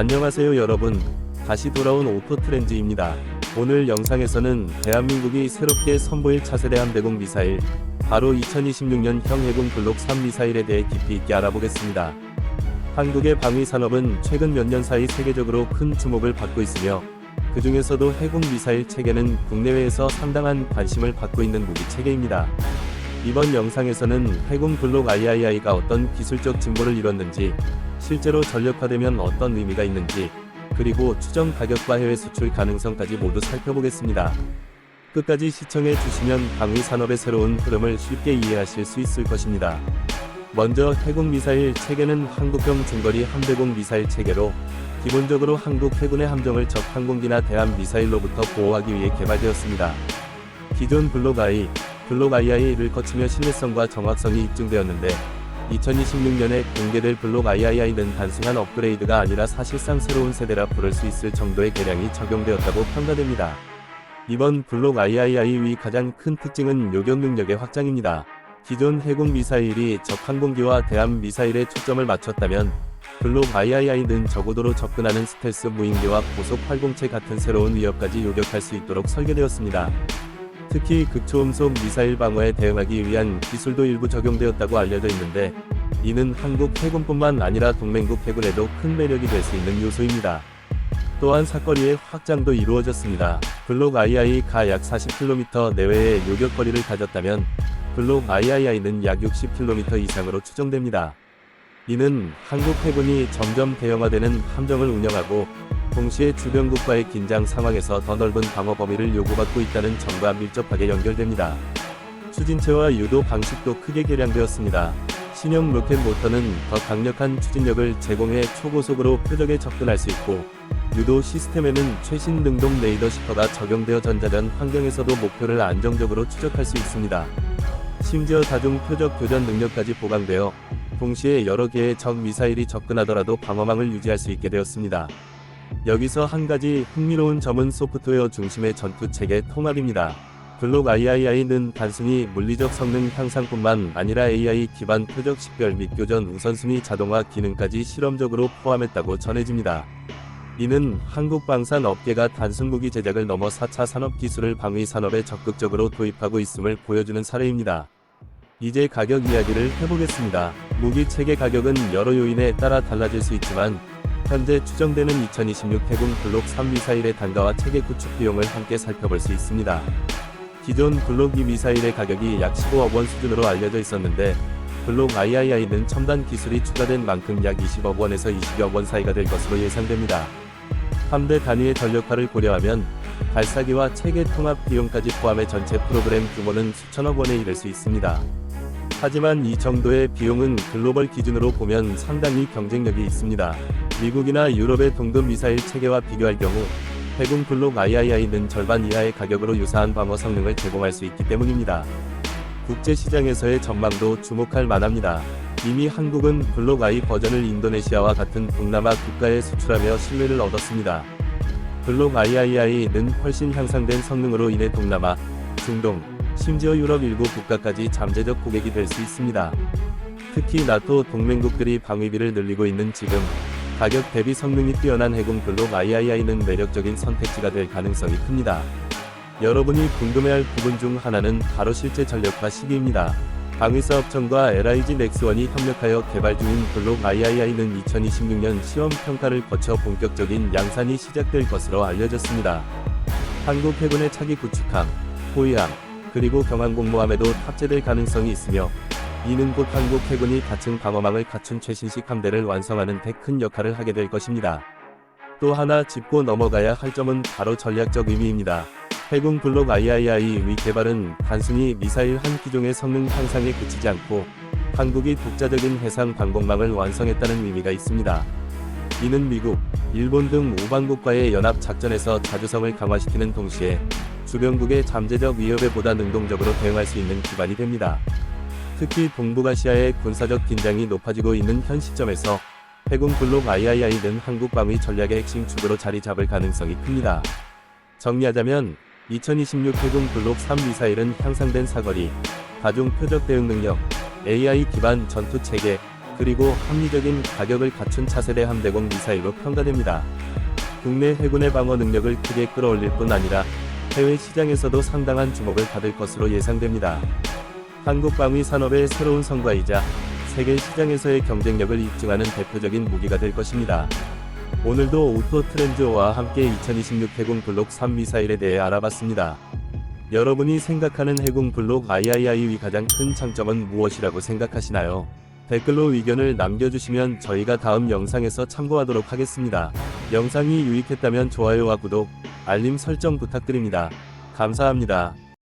안녕하세요 여러분. 다시 돌아온 오토트렌즈입니다. 오늘 영상에서는 대한민국이 새롭게 선보일 차세대 함 대공 미사일, 바로 2026년형 해군 블록 3 미사일에 대해 깊이 있게 알아보겠습니다. 한국의 방위 산업은 최근 몇 년 사이 세계적으로 큰 주목을 받고 있으며, 그 중에서도 해군 미사일 체계는 국내외에서 상당한 관심을 받고 있는 무기 체계입니다. 이번 영상에서는 해군 블록 III가 어떤 기술적 진보를 이뤘는지, 실제로 전력화되면 어떤 의미가 있는지, 그리고 추정 가격과 해외 수출 가능성까지 모두 살펴보겠습니다. 끝까지 시청해 주시면 방위 산업의 새로운 흐름을 쉽게 이해하실 수 있을 것입니다. 먼저 해군 미사일 체계는 한국형 중거리 함대공 미사일 체계로 기본적으로 한국 해군의 함정을 적 항공기나 대함 미사일로부터 보호하기 위해 개발되었습니다. 기존 블록 I, 블록 II를 거치며 신뢰성과 정확성이 입증되었는데 2026년에 공개될 블록 III는 단순한 업그레이드가 아니라 사실상 새로운 세대라 부를 수 있을 정도의 개량이 적용되었다고 평가됩니다. 이번 블록 III의 가장 큰 특징은 요격 능력의 확장입니다. 기존 해군 미사일이 적 항공기와 대함 미사일에 초점을 맞췄다면 블록 III는 저고도로 접근하는 스텔스 무인기와 고속 활공체 같은 새로운 위협까지 요격할 수 있도록 설계되었습니다. 특히 극초음속 미사일 방어에 대응하기 위한 기술도 일부 적용되었다고 알려져 있는데 이는 한국 해군뿐만 아니라 동맹국 해군에도 큰 매력이 될 수 있는 요소입니다. 또한 사거리의 확장도 이루어졌습니다. 블록 II가 약 40km 내외의 요격거리를 가졌다면 블록 III는 약 60km 이상으로 추정됩니다. 이는 한국 해군이 점점 대형화되는 함정을 운영하고 동시에 주변국과의 긴장 상황에서 더 넓은 방어 범위를 요구받고 있다는 점과 밀접하게 연결됩니다. 추진체와 유도 방식도 크게 개량되었습니다. 신형 로켓 모터는 더 강력한 추진력을 제공해 초고속으로 표적에 접근할 수 있고 유도 시스템에는 최신 능동 레이더 시퍼가 적용되어 전자전 환경에서도 목표를 안정적으로 추적할 수 있습니다. 심지어 다중 표적 교전 능력까지 보강되어 동시에 여러 개의 적 미사일이 접근하더라도 방어망을 유지할 수 있게 되었습니다. 여기서 한 가지 흥미로운 점은 소프트웨어 중심의 전투 체계 통합입니다. 블록 III는 단순히 물리적 성능 향상뿐만 아니라 AI 기반 표적 식별 및 교전 우선순위 자동화 기능까지 실험적으로 포함했다고 전해집니다. 이는 한국 방산 업계가 단순 무기 제작을 넘어 4차 산업 기술을 방위 산업에 적극적으로 도입하고 있음을 보여주는 사례입니다. 이제 가격 이야기를 해보겠습니다. 무기 체계 가격은 여러 요인에 따라 달라질 수 있지만 현재 추정되는 2026 해군 블록 3 미사일의 단가와 체계 구축 비용을 함께 살펴볼 수 있습니다. 기존 블록 2 미사일의 가격이 약 15억 원 수준으로 알려져 있었는데 블록 III는 첨단 기술이 추가된 만큼 약 20억 원에서 20억 원 사이가 될 것으로 예상됩니다. 함대 단위의 전력화를 고려하면 발사기와 체계 통합 비용까지 포함해 전체 프로그램 규모는 수천억 원에 이를 수 있습니다. 하지만 이 정도의 비용은 글로벌 기준으로 보면 상당히 경쟁력이 있습니다. 미국이나 유럽의 동급 미사일 체계와 비교할 경우 해군 블록 III는 절반 이하의 가격으로 유사한 방어 성능을 제공할 수 있기 때문입니다. 국제 시장에서의 전망도 주목할 만합니다. 이미 한국은 블록 I 버전을 인도네시아와 같은 동남아 국가에 수출하며 신뢰를 얻었습니다. 블록 III는 훨씬 향상된 성능으로 인해 동남아, 중동, 심지어 유럽 일부 국가까지 잠재적 고객이 될 수 있습니다. 특히 나토 동맹국들이 방위비를 늘리고 있는 지금 가격 대비 성능이 뛰어난 해군 블록 III는 매력적인 선택지가 될 가능성이 큽니다. 여러분이 궁금해할 부분 중 하나는 바로 실제 전력화 시기입니다. 방위사업청과 LIG 넥스원이 협력하여 개발 중인 블록 III는 2026년 시험 평가를 거쳐 본격적인 양산이 시작될 것으로 알려졌습니다. 한국 해군의 차기 구축함, 호위함, 그리고 경항 공모함에도 탑재될 가능성이 있으며 이는 곧 한국 해군이 다층 방어망을 갖춘 최신식 함대를 완성하는 데 큰 역할을 하게 될 것입니다. 또 하나 짚고 넘어가야 할 점은 바로 전략적 의미입니다. 해군 블록 III의 개발은 단순히 미사일 한 기종의 성능 향상에 그치지 않고 한국이 독자적인 해상 방공망을 완성했다는 의미가 있습니다. 이는 미국, 일본 등 우방국과의 연합 작전에서 자주성을 강화시키는 동시에 주변국의 잠재적 위협에 보다 능동적으로 대응할 수 있는 기반이 됩니다. 특히 동북아시아의 군사적 긴장이 높아지고 있는 현 시점에서 해군 블록 III는 한국 방위 전략의 핵심 축으로 자리 잡을 가능성이 큽니다. 정리하자면 2026 해군 블록 3 미사일은 향상된 사거리, 다중 표적 대응 능력, AI 기반 전투 체계, 그리고 합리적인 가격을 갖춘 차세대 함대공 미사일로 평가됩니다. 국내 해군의 방어 능력을 크게 끌어올릴 뿐 아니라 해외 시장에서도 상당한 주목을 받을 것으로 예상됩니다. 한국 방위 산업의 새로운 성과이자 세계 시장에서의 경쟁력을 입증하는 대표적인 무기가 될 것입니다. 오늘도 오토 트렌즈와 함께 2026 해군 블록 3 미사일에 대해 알아봤습니다. 여러분이 생각하는 해군 블록 III의 가장 큰 장점은 무엇이라고 생각하시나요? 댓글로 의견을 남겨주시면 저희가 다음 영상에서 참고하도록 하겠습니다. 영상이 유익했다면 좋아요와 구독, 알림 설정 부탁드립니다. 감사합니다.